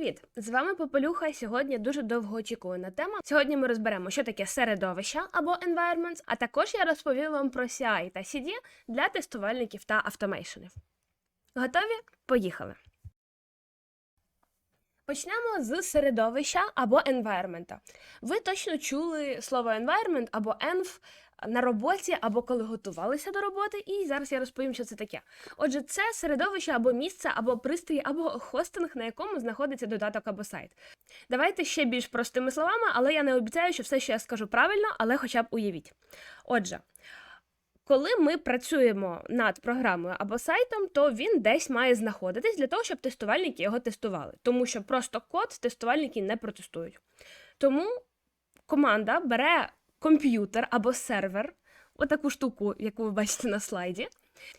Привіт! З вами Попелюха. і Сьогодні дуже довгоочікувана тема. Сьогодні ми розберемо, що таке середовища або environments, а також я розповім вам про CI та CD для тестувальників та автомейшенів. Готові? Поїхали! Почнемо з середовища або environment. Ви точно чули слово environment або env на роботі або коли готувалися до роботи, і зараз я розповім, що це таке. Отже, це середовище або місце, або пристрій, або хостинг, на якому знаходиться додаток або сайт. Давайте ще більш простими словами, але я не обіцяю, що все, що я скажу правильно, але хоча б уявіть. Отже. Коли ми працюємо над програмою або сайтом, то він десь має знаходитись для того, щоб тестувальники його тестували. Тому що просто код тестувальники не протестують. Тому команда бере комп'ютер або сервер, отаку штуку, яку ви бачите на слайді.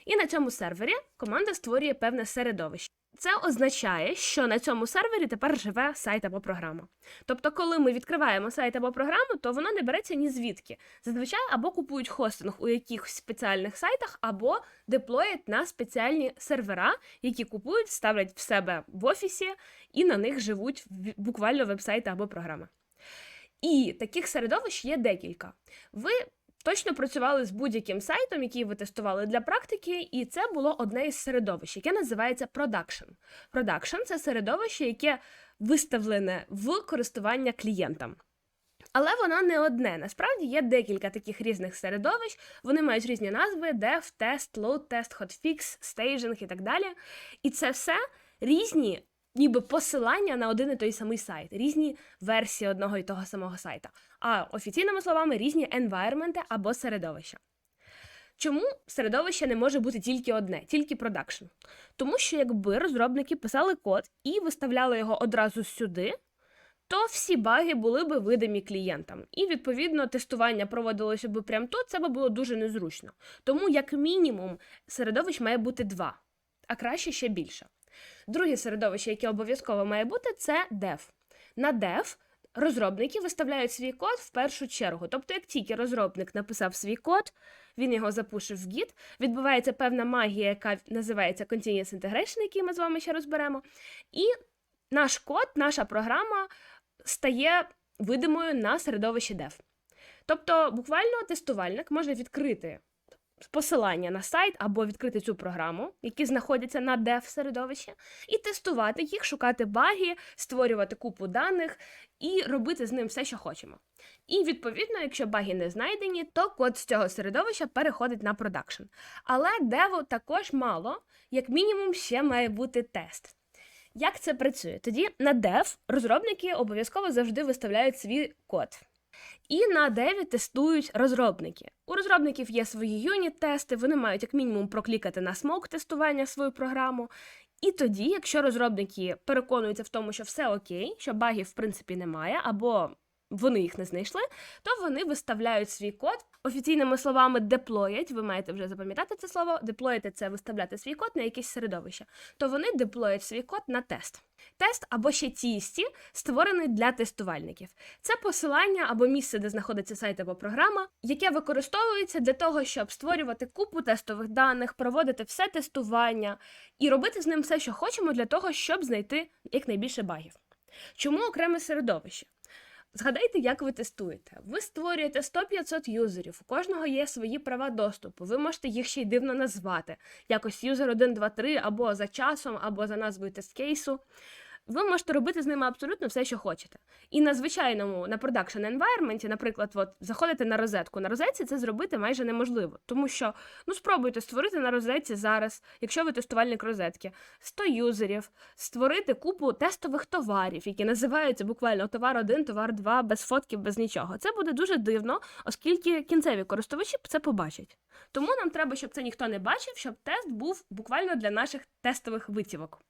І на цьому сервері команда створює певне середовище. Це означає, що на цьому сервері тепер живе сайт або програма. Тобто, коли ми відкриваємо сайт або програму, то воно не береться ні звідки. Зазвичай або купують хостинг у якихось спеціальних сайтах, або деплоять на спеціальні сервера, які купують, ставлять в себе в офісі і на них живуть буквально веб-сайти або програми. І таких середовищ є декілька. Ви точно працювали з будь-яким сайтом, який ви тестували для практики, і це було одне із середовищ, яке називається Production. Production – це середовище, яке виставлене в користування клієнтам. Але воно не одне. Насправді є декілька таких різних середовищ. Вони мають різні назви: dev, test, load test, hotfix, staging і так далі. І це все різні ніби посилання на один і той самий сайт, різні версії одного і того самого сайта, а офіційними словами різні енвайрменти або середовища. Чому середовище не може бути тільки одне, тільки продакшн? Тому що якби розробники писали код і виставляли його одразу сюди, то всі баги були би видимі клієнтам. І, відповідно, тестування проводилося б прямо тут, це би було дуже незручно. Тому, як мінімум, середовищ має бути два, а краще ще більше. Друге середовище, яке обов'язково має бути, це dev. На dev розробники виставляють свій код в першу чергу. Тобто, як тільки розробник написав свій код, він його запушив в Git, відбувається певна магія, яка називається Continuous Integration, який ми з вами ще розберемо. І наш код, наша програма стає видимою на середовищі dev. Тобто, буквально тестувальник може відкрити посилання на сайт або відкрити цю програму, які знаходяться на dev середовищі, і тестувати їх, шукати баги, створювати купу даних і робити з ним все, що хочемо. І відповідно, якщо баги не знайдені, то код з цього середовища переходить на продакшн. Але деву також мало, як мінімум, ще має бути тест. Як це працює? Тоді на dev розробники обов'язково завжди виставляють свій код. І на деві тестують розробники. У розробників є свої юніт-тести, вони мають як мінімум проклікати на смок тестування свою програму. І тоді, якщо розробники переконуються в тому, що все окей, що багів в принципі немає, або вони їх не знайшли, то вони виставляють свій код. Офіційними словами деплоять, ви маєте вже запам'ятати це слово, деплоїти це виставляти свій код на якесь середовище, то вони деплоять свій код на тест. Тест або ще тісті створений для тестувальників. Це посилання або місце, де знаходиться сайт або програма, яке використовується для того, щоб створювати купу тестових даних, проводити все тестування і робити з ним все, що хочемо, для того, щоб знайти якнайбільше багів. Чому окреме середовище? Згадайте, як ви тестуєте. Ви створюєте 100-500 юзерів, у кожного є свої права доступу. Ви можете їх ще й дивно назвати. Якось юзер 1, 2, 3, або за часом, або за назвою тест-кейсу ви можете робити з ними абсолютно все, що хочете. І на звичайному, на продакшн environment, наприклад, от, заходите на розетку. На розетці це зробити майже неможливо, тому що ну спробуйте створити на розетці зараз, якщо ви тестувальник розетки, 100 юзерів, створити купу тестових товарів, які називаються буквально товар 1, товар 2, без фотків, без нічого. Це буде дуже дивно, оскільки кінцеві користувачі це побачать. Тому нам треба, щоб це ніхто не бачив, щоб тест був буквально для наших тестових витівок.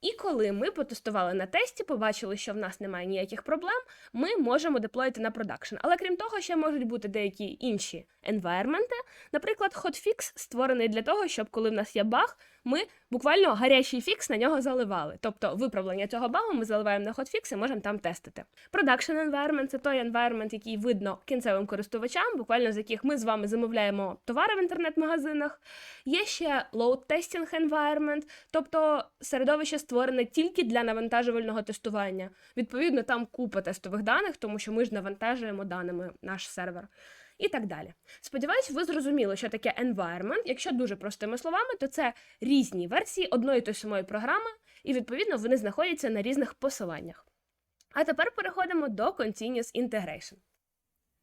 І коли ми потестували на тесті, побачили, що в нас немає ніяких проблем, ми можемо деплоїти на продакшн. Але крім того, ще можуть бути деякі інші енвайрменти. Наприклад, hotfix створений для того, щоб коли в нас є баг, ми буквально гарячий фікс на нього заливали. Тобто виправлення цього багу ми заливаємо на хотфікс і можемо там тестити. Production environment – це той environment, який видно кінцевим користувачам, буквально з яких ми з вами замовляємо товари в інтернет-магазинах. Є ще load testing environment, тобто середовище створене тільки для навантажувального тестування. Відповідно, там купа тестових даних, тому що ми ж навантажуємо даними наш сервер. І так далі. Сподіваюсь, ви зрозуміли, що таке environment. Якщо дуже простими словами, то це різні версії одної той самої програми, і відповідно вони знаходяться на різних посиланнях. А тепер переходимо до Continuous Integration.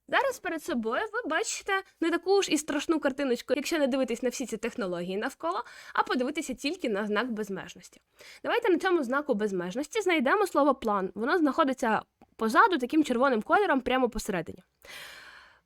Зараз перед собою ви бачите не таку ж і страшну картиночку, якщо не дивитись на всі ці технології навколо, а подивитися тільки на знак безмежності. Давайте на цьому знаку безмежності знайдемо слово план. Воно знаходиться позаду таким червоним кольором прямо посередині.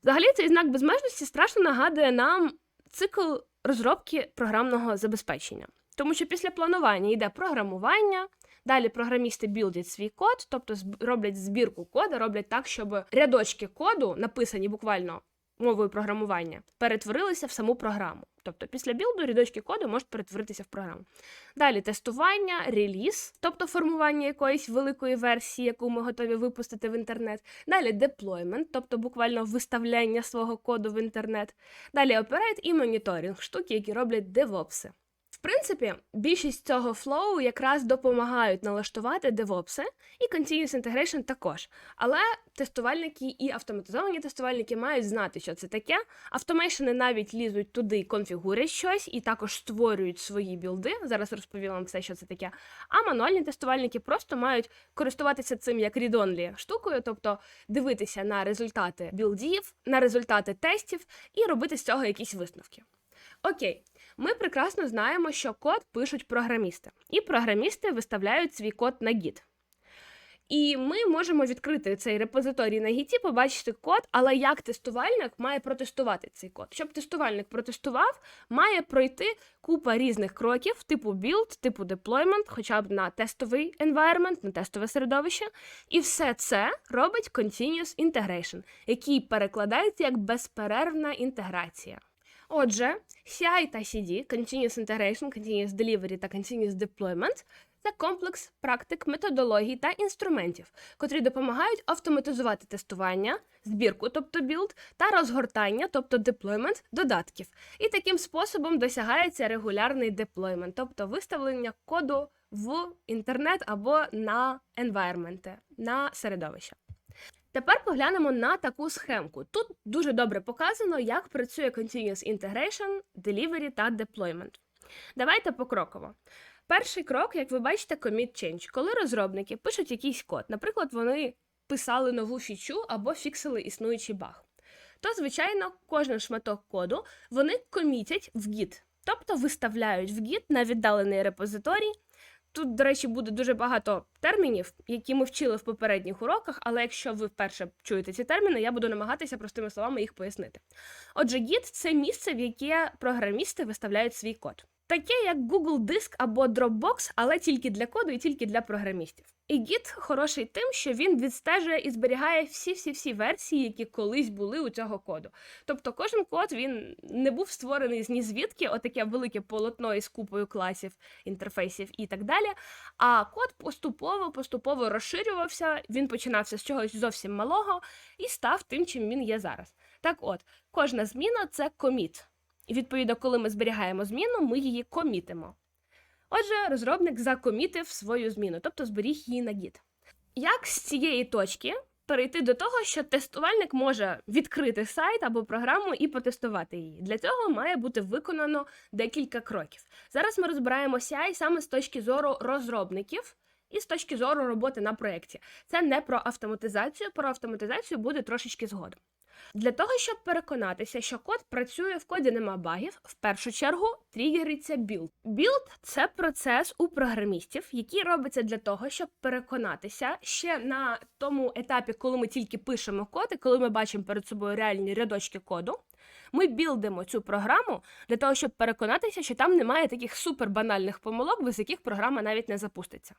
Взагалі, цей знак безмежності страшно нагадує нам цикл розробки програмного забезпечення. Тому що після планування йде програмування, далі програмісти білдять свій код, тобто роблять збірку коду, роблять так, щоб рядочки коду, написані буквально мовою програмування, перетворилися в саму програму. Тобто після білду рядочки коду можуть перетворитися в програму. Далі тестування, реліз, тобто формування якоїсь великої версії, яку ми готові випустити в інтернет. Далі деплоймент, тобто буквально виставляння свого коду в інтернет. Далі оперейт і моніторинг, штуки, які роблять девопси. В принципі, більшість цього флоу якраз допомагають налаштувати девопси, і Continuous Integration також. Але тестувальники і автоматизовані тестувальники мають знати, що це таке. Автомейшени навіть лізуть туди, конфігурять щось і також створюють свої білди. Зараз розповім вам все, що це таке. А мануальні тестувальники просто мають користуватися цим як read-only штукою, тобто дивитися на результати білдів, на результати тестів і робити з цього якісь висновки. Окей, ми прекрасно знаємо, що код пишуть програмісти, і програмісти виставляють свій код на Git. І ми можемо відкрити цей репозиторій на гіті, побачити код, але як тестувальник має протестувати цей код. Щоб тестувальник протестував, має пройти купа різних кроків, типу build, типу deployment, хоча б на тестовий environment, на тестове середовище. І все це робить Continuous Integration, який перекладається як безперервна інтеграція. Отже, CI та CD, Continuous Integration, Continuous Delivery та Continuous Deployment це комплекс практик, методологій та інструментів, котрі допомагають автоматизувати тестування, збірку, тобто білд, та розгортання, тобто деплоймент додатків. І таким способом досягається регулярний деплоймент, тобто виставлення коду в інтернет або на environment, на середовище. Тепер поглянемо на таку схемку. Тут дуже добре показано, як працює Continuous Integration, Delivery та Deployment. Давайте покроково. Перший крок, як ви бачите, commit change. Коли розробники пишуть якийсь код, наприклад, вони писали нову фічу або фіксили існуючий баг, то, звичайно, кожен шматок коду вони комітять в Git, тобто виставляють в Git на віддалений репозиторій. Тут, до речі, буде дуже багато термінів, які ми вчили в попередніх уроках, але якщо ви вперше чуєте ці терміни, я буду намагатися простими словами їх пояснити. Отже, гід – це місце, в яке програмісти виставляють свій код. Таке як Google Диск або Dropbox, але тільки для коду і тільки для програмістів. І Git хороший тим, що він відстежує і зберігає всі-всі-всі версії, які колись були у цього коду. Тобто кожен код він не був створений з ні звідки, отаке велике полотно із купою класів, інтерфейсів і так далі. А код поступово поступово розширювався. Він починався з чогось зовсім малого і став тим, чим він є зараз. Так от, кожна зміна це коміт. І відповідно, коли ми зберігаємо зміну, ми її комітимо. Отже, розробник закомітив свою зміну, тобто зберіг її на Git. Як з цієї точки перейти до того, що тестувальник може відкрити сайт або програму і потестувати її? Для цього має бути виконано декілька кроків. Зараз ми розбираємо CI саме з точки зору розробників. І з точки зору роботи на проєкті. Це не про автоматизацію, про автоматизацію буде трошечки згодом. Для того, щоб переконатися, що код працює в коді нема багів, в першу чергу тригериться білд. Білд це процес у програмістів, який робиться для того, щоб переконатися ще на тому етапі, коли ми тільки пишемо код, і коли ми бачимо перед собою реальні рядочки коду. Ми білдимо цю програму для того, щоб переконатися, що там немає таких супербанальних помилок, без яких програма навіть не запуститься.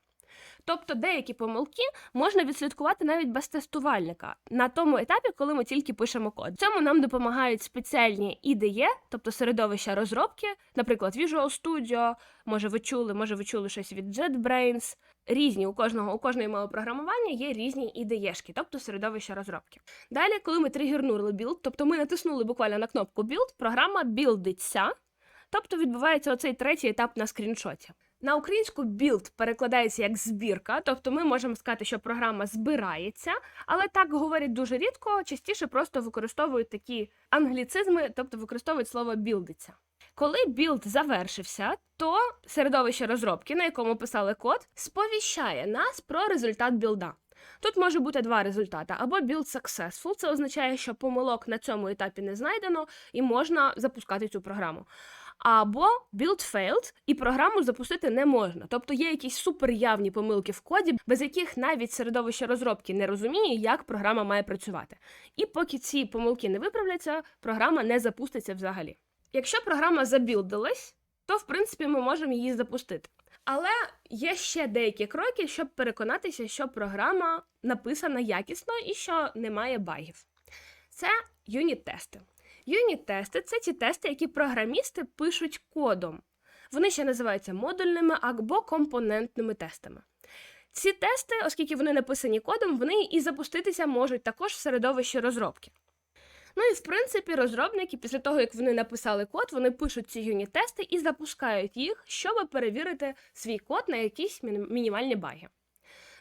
Тобто деякі помилки можна відслідкувати навіть без тестувальника на тому етапі, коли ми тільки пишемо код. Цьому нам допомагають спеціальні IDE, тобто середовища розробки, наприклад, Visual Studio, Може, ви чули, може, ви чули щось від JetBrains. Різні у кожного, у кожної мови програмування є різні ідеєшки, тобто середовища розробки. Далі, коли ми тригернули build, тобто ми натиснули буквально на кнопку build, програма білдиться, тобто відбувається оцей третій етап на скріншоті. На українську build перекладається як збірка, тобто ми можемо сказати, що програма збирається, але так говорять дуже рідко, частіше просто використовують такі англіцизми, тобто використовують слово білдиться. Коли білд завершився, то середовище розробки, на якому писали код, сповіщає нас про результат білда. Тут може бути два результати: або build successful, це означає, що помилок на цьому етапі не знайдено, і можна запускати цю програму. Або build failed, і програму запустити не можна. Тобто є якісь суперявні помилки в коді, без яких навіть середовище розробки не розуміє, як програма має працювати. І поки ці помилки не виправляться, програма не запуститься взагалі. Якщо програма забілдилась, то в принципі ми можемо її запустити. Але є ще деякі кроки, щоб переконатися, що програма написана якісно і що немає багів. Це юніт-тести. Юніт-тести це ті тести, які програмісти пишуть кодом. Вони ще називаються модульними або компонентними тестами. Ці тести, оскільки вони написані кодом, вони і запуститися можуть також в середовищі розробки. Ну і в принципі, розробники, після того, як вони написали код, вони пишуть ці юніт-тести і запускають їх, щоб перевірити свій код на якісь мінімальні баги.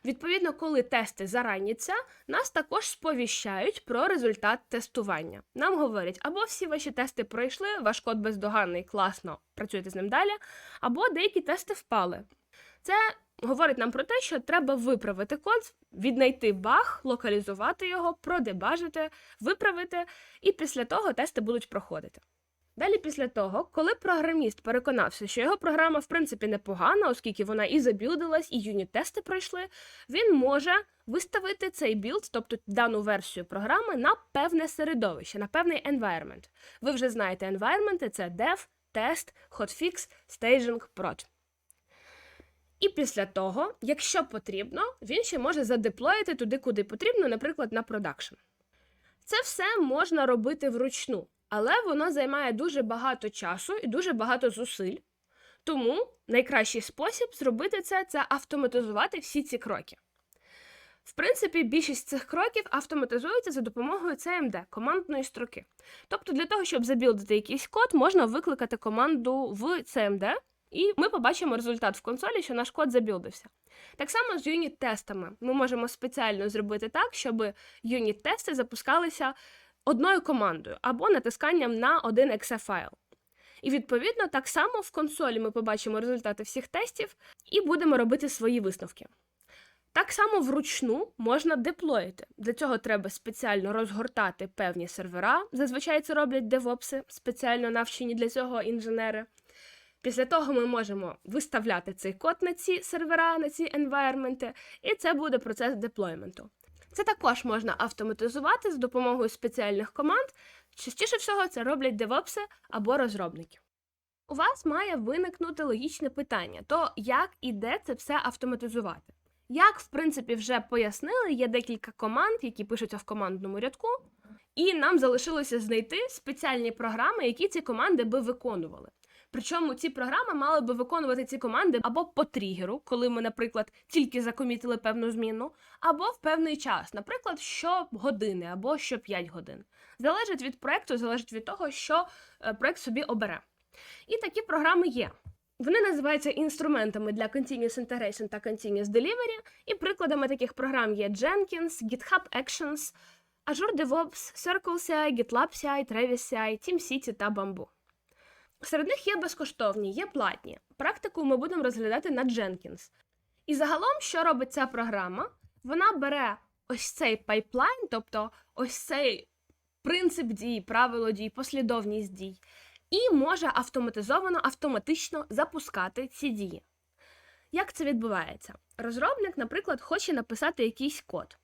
Відповідно, коли тести зараняться, нас також сповіщають про результат тестування. Нам говорять, або всі ваші тести пройшли, ваш код бездоганний, класно, працюєте з ним далі, або деякі тести впали. Це говорить нам про те, що треба виправити код, віднайти баг, локалізувати його, продебажити, виправити, і після того тести будуть проходити. Далі, після того, коли програміст переконався, що його програма в принципі непогана, оскільки вона і забілдилась, і юніт-тести пройшли, він може виставити цей білд, тобто дану версію програми, на певне середовище, на певний environment. Ви вже знаєте environment – це dev, test, hotfix, staging, prod. І після того, якщо потрібно, він ще може задеплоїти туди, куди потрібно, наприклад, на продакшн. Це все можна робити вручну, але воно займає дуже багато часу і дуже багато зусиль. Тому найкращий спосіб зробити це це автоматизувати всі ці кроки. В принципі, більшість цих кроків автоматизується за допомогою CMD командної строки. Тобто, для того, щоб забілдити якийсь код, можна викликати команду в CMD, і ми побачимо результат в консолі, що наш код забілдився. Так само з юніт-тестами. Ми можемо спеціально зробити так, щоб юніт-тести запускалися одною командою або натисканням на один exe файл. І відповідно так само в консолі ми побачимо результати всіх тестів і будемо робити свої висновки. Так само вручну можна деплоїти. Для цього треба спеціально розгортати певні сервера. Зазвичай це роблять девопси, спеціально навчені для цього інженери. Після того ми можемо виставляти цей код на ці сервера, на ці environment, і це буде процес деплойменту. Це також можна автоматизувати з допомогою спеціальних команд. Частіше всього це роблять девопси або розробники. У вас має виникнути логічне питання: то як і де це все автоматизувати? Як, в принципі, вже пояснили, є декілька команд, які пишуться в командному рядку, і нам залишилося знайти спеціальні програми, які ці команди би виконували. Причому ці програми мали би виконувати ці команди або по тригеру, коли ми, наприклад, тільки закомітили певну зміну, або в певний час, наприклад, щогодини або що 5 годин. Залежить від проекту, залежить від того, що е, проект собі обере. І такі програми є. Вони називаються інструментами для Continuous Integration та Continuous Delivery, і прикладами таких програм є Jenkins, GitHub Actions, Azure DevOps, CircleCI, GitLab CI, Travis CI, TeamCity та Bamboo. Серед них є безкоштовні, є платні. Практику ми будемо розглядати на Jenkins. І загалом, що робить ця програма? Вона бере ось цей пайплайн, тобто ось цей принцип дій, правило дій, послідовність дій, і може автоматизовано, автоматично запускати ці дії. Як це відбувається? Розробник, наприклад, хоче написати якийсь код.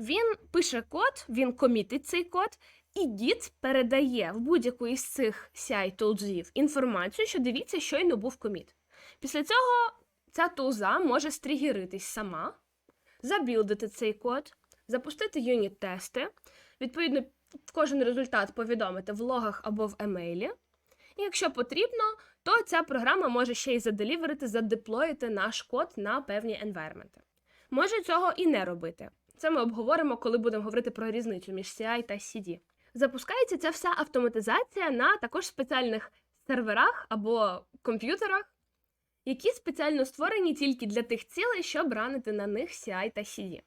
Він пише код, він комітить цей код, і Git передає в будь-яку із цих ci тулзів інформацію, що дивіться, щойно був коміт. Після цього ця тулза може стрігеритись сама, забілдити цей код, запустити юніт-тести, відповідно, кожен результат повідомити в логах або в емейлі, І якщо потрібно, то ця програма може ще й заделіверити, задеплоїти наш код на певні environment. Може цього і не робити. Це ми обговоримо, коли будемо говорити про різницю між CI та CD. Запускається ця вся автоматизація на також спеціальних серверах або комп'ютерах, які спеціально створені тільки для тих цілей, щоб ранити на них CI та CD.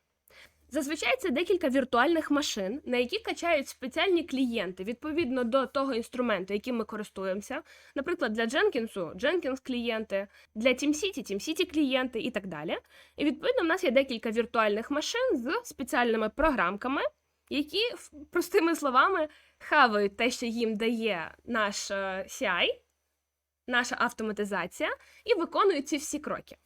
Зазвичай це декілька віртуальних машин, на які качають спеціальні клієнти відповідно до того інструменту, яким ми користуємося. Наприклад, для Jenkins Jenkins клієнти, для TeamCity TeamCity клієнти і так далі. І відповідно в нас є декілька віртуальних машин з спеціальними програмками, які, простими словами, хавають те, що їм дає наш е, CI, наша автоматизація, і виконують ці всі кроки.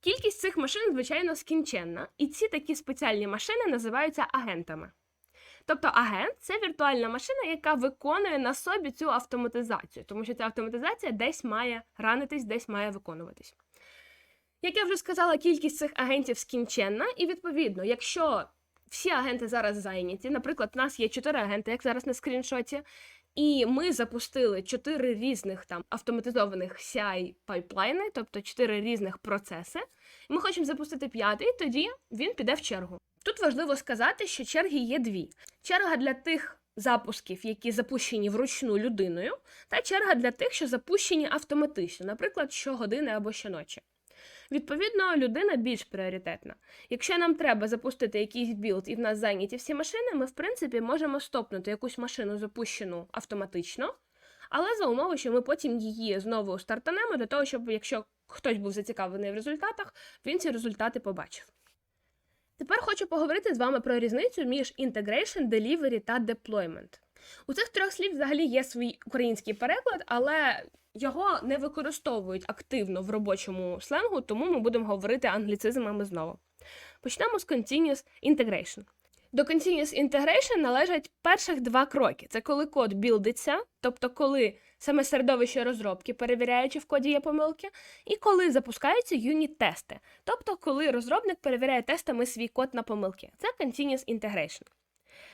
Кількість цих машин, звичайно, скінченна, і ці такі спеціальні машини називаються агентами. Тобто агент це віртуальна машина, яка виконує на собі цю автоматизацію, тому що ця автоматизація десь має ранитись, десь має виконуватись. Як я вже сказала, кількість цих агентів скінченна, і відповідно, якщо всі агенти зараз зайняті, наприклад, у нас є чотири агенти, як зараз на скріншоті, і ми запустили чотири різних там автоматизованих CI пайплайни, тобто чотири різних процеси. Ми хочемо запустити п'ятий, тоді він піде в чергу. Тут важливо сказати, що черги є дві: черга для тих запусків, які запущені вручну людиною, та черга для тих, що запущені автоматично, наприклад, щогодини або щоночі. Відповідно, людина більш пріоритетна. Якщо нам треба запустити якийсь білд і в нас зайняті всі машини, ми в принципі можемо стопнути якусь машину запущену автоматично, але за умови, що ми потім її знову стартанемо для того, щоб якщо хтось був зацікавлений в результатах, він ці результати побачив. Тепер хочу поговорити з вами про різницю між integration, delivery та deployment. У цих трьох слів взагалі є свій український переклад, але його не використовують активно в робочому сленгу, тому ми будемо говорити англіцизмами знову. Почнемо з Continuous Integration. До Continuous Integration належать перших два кроки: це коли код білдиться, тобто коли саме середовище розробки перевіряє, чи в коді є помилки, і коли запускаються юніт-тести, тобто коли розробник перевіряє тестами свій код на помилки. Це Continuous Integration.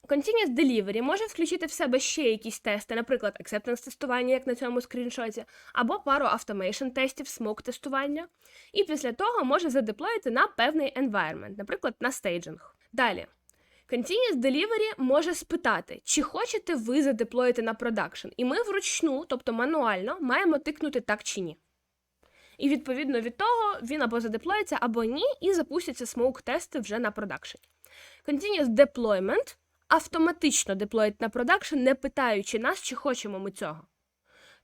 Continuous Delivery може включити в себе ще якісь тести, наприклад, acceptance тестування, як на цьому скріншоті, або пару automation тестів, smoke тестування, і після того може задеплоїти на певний environment, наприклад, на стейджинг. Далі. Continuous Delivery може спитати, чи хочете ви задеплоїти на продакшн, і ми вручну, тобто мануально, маємо тикнути так чи ні. І відповідно від того він або задеплоїться, або ні, і запустяться смоук-тести вже на продакшн. Continuous Deployment автоматично деплоїть на продакшн, не питаючи нас, чи хочемо ми цього.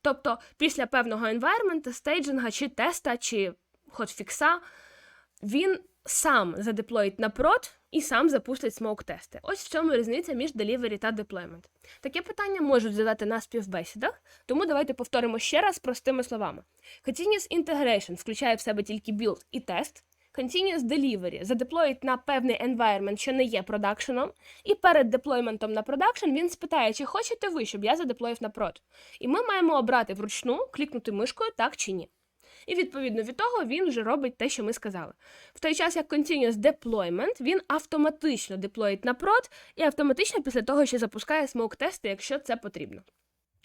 Тобто, після певного environment, стейджинга, чи теста, чи хотфікса, він сам задеплоїть на прод і сам запустить смоук-тести. Ось в цьому різниця між delivery та deployment. Таке питання можуть задати на співбесідах, тому давайте повторимо ще раз простими словами. Continuous Integration включає в себе тільки build і тест. Continuous Delivery задеплоїть на певний environment, що не є продакшеном, і перед деплойментом на продакшн він спитає, чи хочете ви, щоб я задеплоїв на прод. І ми маємо обрати вручну, клікнути мишкою так чи ні. І відповідно від того він вже робить те, що ми сказали. В той час, як Continuous Deployment, він автоматично деплоїть на прод і автоматично після того, що запускає смоук-тести, якщо це потрібно.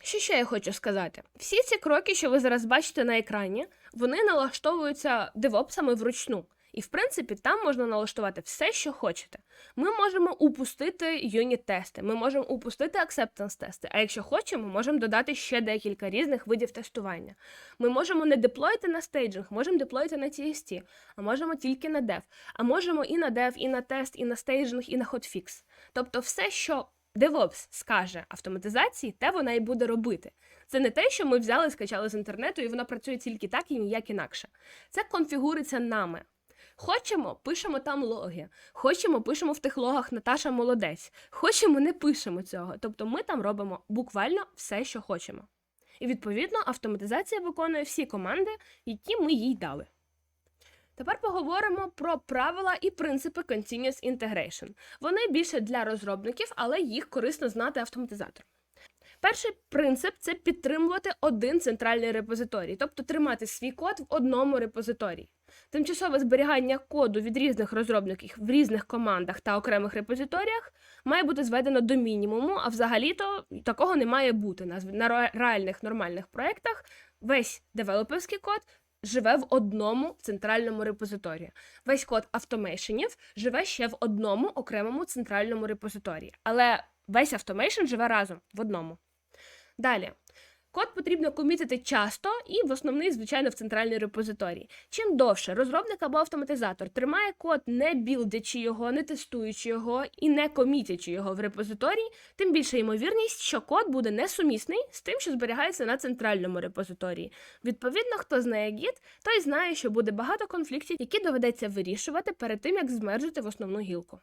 Що ще я хочу сказати? Всі ці кроки, що ви зараз бачите на екрані, вони налаштовуються девопсами вручну. І в принципі там можна налаштувати все, що хочете. Ми можемо упустити юніт-тести, ми можемо упустити acceptance-тести, а якщо хочемо, можемо додати ще декілька різних видів тестування. Ми можемо не деплоїти на стейджинг, можемо деплоїти на TST, а можемо тільки на dev, а можемо і на dev, і на тест, і на стейджинг, і на hotfix. Тобто все, що DevOps скаже автоматизації, те вона і буде робити. Це не те, що ми взяли, скачали з інтернету, і вона працює тільки так і ніяк інакше. Це конфігуриться нами. Хочемо, пишемо там логи. Хочемо, пишемо в тих логах Наташа молодець. Хочемо, не пишемо цього. Тобто ми там робимо буквально все, що хочемо. І відповідно автоматизація виконує всі команди, які ми їй дали. Тепер поговоримо про правила і принципи Continuous Integration. Вони більше для розробників, але їх корисно знати автоматизаторам. Перший принцип це підтримувати один центральний репозиторій, тобто тримати свій код в одному репозиторії. Тимчасове зберігання коду від різних розробників в різних командах та окремих репозиторіях має бути зведено до мінімуму, а взагалі-то такого не має бути. На, реальних нормальних проєктах весь девелоперський код живе в одному центральному репозиторії. Весь код автомейшенів живе ще в одному окремому центральному репозиторії. Але весь автомейшн живе разом в одному. Далі. Код потрібно комітити часто і в основний, звичайно, в центральній репозиторії. Чим довше розробник або автоматизатор тримає код, не білдячи його, не тестуючи його і не комітячи його в репозиторії, тим більша ймовірність, що код буде несумісний з тим, що зберігається на центральному репозиторії. Відповідно, хто знає Git, той знає, що буде багато конфліктів, які доведеться вирішувати перед тим, як змержити в основну гілку.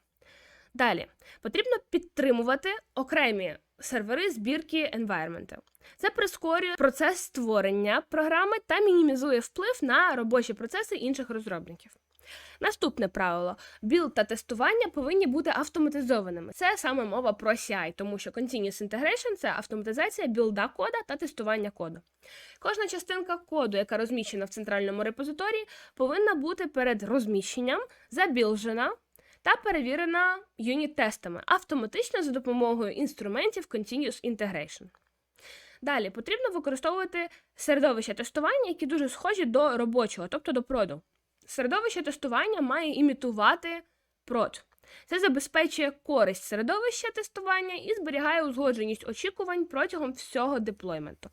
Далі потрібно підтримувати окремі сервери збірки environment. Це прискорює процес створення програми та мінімізує вплив на робочі процеси інших розробників. Наступне правило: білд та тестування повинні бути автоматизованими. Це саме мова про CI, тому що Continuous Integration – це автоматизація білда кода та тестування коду. Кожна частинка коду, яка розміщена в центральному репозиторії, повинна бути перед розміщенням забілжена та перевірена юніт-тестами автоматично за допомогою інструментів Continuous Integration. Далі потрібно використовувати середовища тестування, які дуже схожі до робочого, тобто до проду. Середовище тестування має імітувати прод. Це забезпечує користь середовища тестування і зберігає узгодженість очікувань протягом всього деплойменту.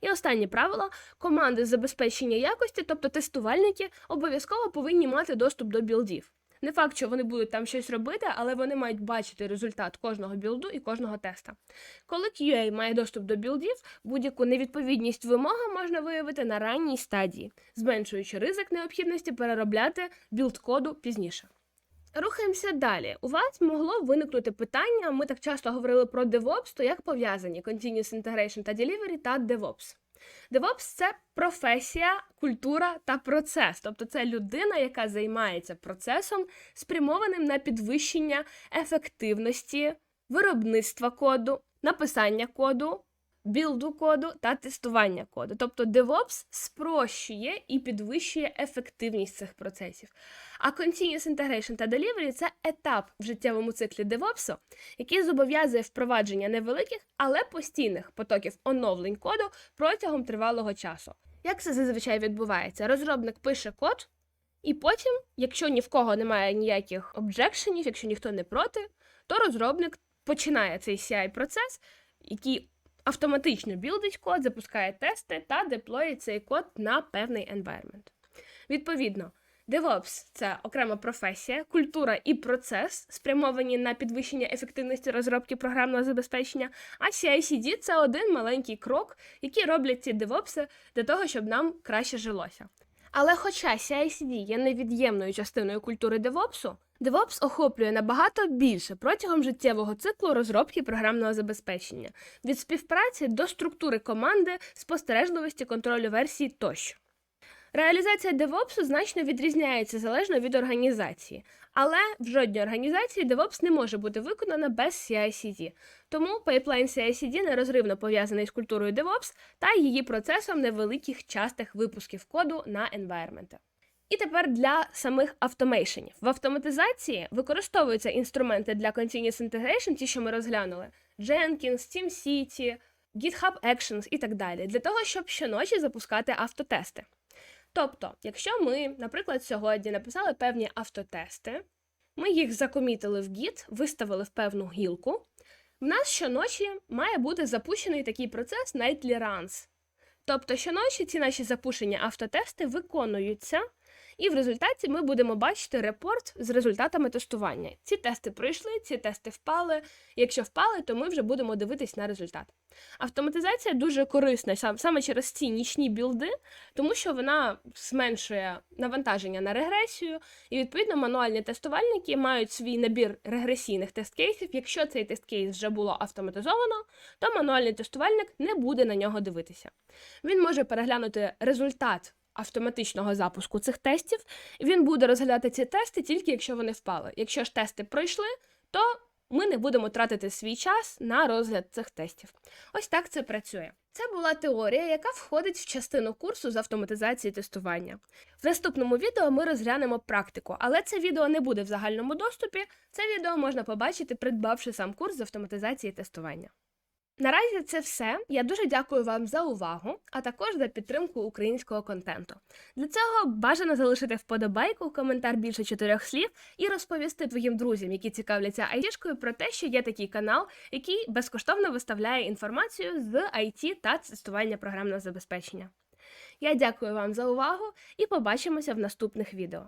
І останнє правило: команди з забезпечення якості, тобто тестувальники, обов'язково повинні мати доступ до білдів. Не факт, що вони будуть там щось робити, але вони мають бачити результат кожного білду і кожного теста. Коли QA має доступ до білдів, будь-яку невідповідність вимогам можна виявити на ранній стадії, зменшуючи ризик необхідності переробляти білд коду пізніше. Рухаємося далі. У вас могло виникнути питання. Ми так часто говорили про DevOps, то як пов'язані Continuous Integration та Delivery та DevOps? DevOps – це професія, культура та процес. Тобто це людина, яка займається процесом, спрямованим на підвищення ефективності виробництва коду, написання коду, білду коду та тестування коду. Тобто DevOps спрощує і підвищує ефективність цих процесів. А Continuous Integration та Delivery – це етап в життєвому циклі DevOps, який зобов'язує впровадження невеликих, але постійних потоків оновлень коду протягом тривалого часу. Як це зазвичай відбувається? Розробник пише код, і потім, якщо ні в кого немає ніяких обжекшенів, якщо ніхто не проти, то розробник починає цей CI-процес, який автоматично білдить код, запускає тести та деплоїть цей код на певний environment. Відповідно, DevOps – це окрема професія, культура і процес, спрямовані на підвищення ефективності розробки програмного забезпечення, а CI/CD – це один маленький крок, який роблять ці DevOps для того, щоб нам краще жилося. Але хоча CICD є невід'ємною частиною культури DevOps, DevOps охоплює набагато більше протягом життєвого циклу розробки програмного забезпечення, від співпраці до структури команди, спостережливості контролю версій тощо. Реалізація DevOps значно відрізняється залежно від організації, але в жодній організації DevOps не може бути виконана без CI/CD. Тому пайплайн CI/CD нерозривно пов'язаний з культурою DevOps та її процесом невеликих частих випусків коду на environment. І тепер для самих автомейшенів. В автоматизації використовуються інструменти для Continuous Integration, ті, що ми розглянули: Jenkins, TeamCity, GitHub Actions і так далі, для того, щоб щоночі запускати автотести. Тобто, якщо ми, наприклад, сьогодні написали певні автотести, ми їх закомітили в Git, виставили в певну гілку, в нас щоночі має бути запущений такий процес Nightly Runs. Тобто, щоночі ці наші запущені автотести виконуються, і в результаті ми будемо бачити репорт з результатами тестування. Ці тести пройшли, ці тести впали. Якщо впали, то ми вже будемо дивитись на результат. Автоматизація дуже корисна саме через ці нічні білди, тому що вона зменшує навантаження на регресію, і відповідно мануальні тестувальники мають свій набір регресійних тест-кейсів. Якщо цей тест-кейс вже було автоматизовано, то мануальний тестувальник не буде на нього дивитися. Він може переглянути результат автоматичного запуску цих тестів, він буде розглядати ці тести тільки якщо вони впали. Якщо ж тести пройшли, то ми не будемо тратити свій час на розгляд цих тестів. Ось так це працює. Це була теорія, яка входить в частину курсу з автоматизації тестування. В наступному відео ми розглянемо практику, але це відео не буде в загальному доступі. Це відео можна побачити, придбавши сам курс з автоматизації тестування. Наразі це все. Я дуже дякую вам за увагу, а також за підтримку українського контенту. Для цього бажано залишити вподобайку, коментар більше чотирьох слів і розповісти твоїм друзям, які цікавляться айтішкою, про те, що є такий канал, який безкоштовно виставляє інформацію з IT та тестування програмного забезпечення. Я дякую вам за увагу і побачимося в наступних відео.